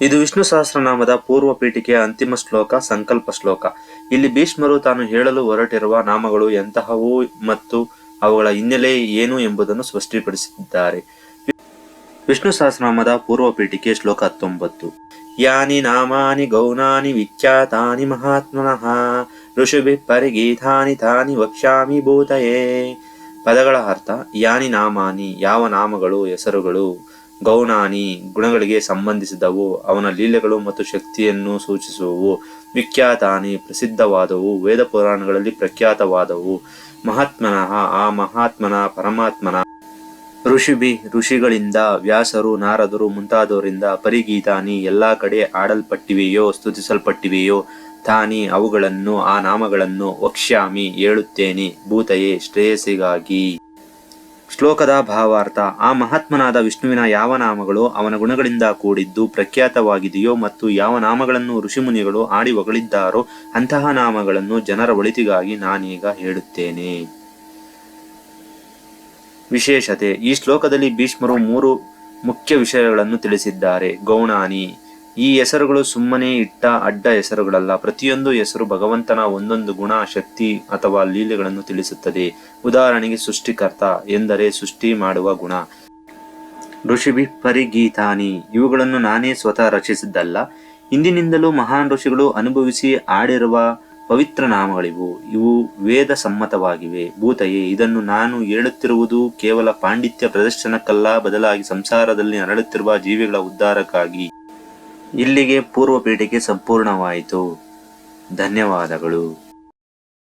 ಇದು ವಿಷ್ಣು ಸಹಸ್ರನಾಮದ ಪೂರ್ವ ಪೀಠಿಕೆಯ ಅಂತಿಮ ಶ್ಲೋಕ, ಸಂಕಲ್ಪ ಶ್ಲೋಕ. ಇಲ್ಲಿ ಭೀಷ್ಮರು ತಾನು ಹೇಳಲು ಹೊರಟಿರುವ ನಾಮಗಳು ಎಂತಹವು ಮತ್ತು ಅವುಗಳ ಹಿನ್ನೆಲೆ ಏನು ಎಂಬುದನ್ನು ಸ್ಪಷ್ಟೀಕರಿಸಿದ್ದಾರೆ. ವಿಷ್ಣು ಸಹಸ್ರನಾಮದ ಪೂರ್ವ ಪೀಠಿಕೆ ಶ್ಲೋಕ ಹತ್ತೊಂಬತ್ತು. ಯಾನಿ ನಾಮಾನಿ ಗೌನಾನಿ ವಿಖ್ಯಾತಾನಿ ಮಹಾತ್ಮನಃ ಋಷುಬಿ ಪರಿಗೀತಾನಿ ತಾನಿ ವಕ್ಷ್ಯಾಮಿ ಭೂತಯೇ. ಪದಗಳ ಅರ್ಥ, ಯಾನಿ ನಾಮಾನಿ, ಯಾವ ನಾಮಗಳು, ಹೆಸರುಗಳು ಗೌಣಾನಿ ಗುಣಗಳಿಗೆ ಸಂಬಂಧಿಸಿದವು. ಅವನ ಲೀಲೆಗಳು ಮತ್ತು ಶಕ್ತಿಯನ್ನು ಸೂಚಿಸುವವು. ವಿಖ್ಯಾತಾನಿ ಪ್ರಸಿದ್ಧವಾದವು. ವೇದ ಪುರಾಣಗಳಲ್ಲಿ ಪ್ರಖ್ಯಾತವಾದವು. ಮಹಾತ್ಮನಃ, ಆ ಮಹಾತ್ಮನ ಪರಮಾತ್ಮನ ಋಷಿಭಿ, ಋಷಿಗಳಿಂದ ವ್ಯಾಸರು, ನಾರದರು ಮುಂತಾದವರಿಂದ ಪರಿಗೀತಾನಿ ಎಲ್ಲಾ ಕಡೆ ಆಡಲ್ಪಟ್ಟಿವೆಯೋ, ಸ್ತುತಿಸಲ್ಪಟ್ಟಿವೆಯೋ, ತಾನಿ ಅವುಗಳನ್ನು, ಆ ನಾಮಗಳನ್ನು ವಕ್ಷ್ಯಾಮಿ ಹೇಳುತ್ತೇನೆ. ಭೂತಯೇ ಶ್ರೇಯಸ್ಸಿಗಾಗಿ. ಶ್ಲೋಕದ ಭಾವಾರ್ಥ, ಆ ಮಹಾತ್ಮನಾದ ವಿಷ್ಣುವಿನ ಯಾವ ನಾಮಗಳು ಅವನ ಗುಣಗಳಿಂದ ಕೂಡಿದ್ದು ಪ್ರಖ್ಯಾತವಾಗಿದೆಯೋ ಮತ್ತು ಯಾವ ನಾಮಗಳನ್ನು ಋಷಿಮುನಿಗಳು ಆಡಿ ಹೊಗಳಿದ್ದಾರೋ ಅಂತಹ ನಾಮಗಳನ್ನು ಜನರ ಒಳಿತಿಗಾಗಿ ನಾನೀಗ ಹೇಳುತ್ತೇನೆ. ವಿಶೇಷತೆ, ಈ ಶ್ಲೋಕದಲ್ಲಿ ಭೀಷ್ಮರು ಮೂರು ಮುಖ್ಯ ವಿಷಯಗಳನ್ನು ತಿಳಿಸಿದ್ದಾರೆ. ಗೌಣಾನಿ ಈ ಹೆಸರುಗಳು ಸುಮ್ಮನೆ ಇಟ್ಟ ಅಡ್ಡ ಹೆಸರುಗಳಲ್ಲ. ಪ್ರತಿಯೊಂದು ಹೆಸರು ಭಗವಂತನ ಒಂದೊಂದು ಗುಣ, ಶಕ್ತಿ ಅಥವಾ ಲೀಲೆಗಳನ್ನು ತಿಳಿಸುತ್ತದೆ. ಉದಾಹರಣೆಗೆ ಸೃಷ್ಟಿಕರ್ತ ಎಂದರೆ ಸೃಷ್ಟಿ ಮಾಡುವ ಗುಣ. ಋಷಿಭಿ ಪರಿಗೀತಾನಿ. ಇವುಗಳನ್ನು ನಾನೇ ಸ್ವತಃ ರಚಿಸಿದ್ದಲ್ಲ. ಹಿಂದಿನಿಂದಲೂ ಮಹಾನ್ ಋಷಿಗಳು ಅನುಭವಿಸಿ ಆಡಿರುವ ಪವಿತ್ರ ನಾಮಗಳಿವು. ಇವು ವೇದ ಸಮ್ಮತವಾಗಿವೆ ಭೂತಯೇ, ಇದನ್ನು ನಾನು ಹೇಳುತ್ತಿರುವುದು ಕೇವಲ ಪಾಂಡಿತ್ಯ ಪ್ರದರ್ಶನಕ್ಕಲ್ಲ, ಬದಲಾಗಿ ಸಂಸಾರದಲ್ಲಿ ನರಳುತ್ತಿರುವ ಜೀವಿಗಳ ಉದ್ಧಾರಕ್ಕಾಗಿ. ಇಲ್ಲಿಗೆ ಪೂರ್ವ ಪೀಠಿಕೆ ಸಂಪೂರ್ಣವಾಯಿತು. ಧನ್ಯವಾದಗಳು.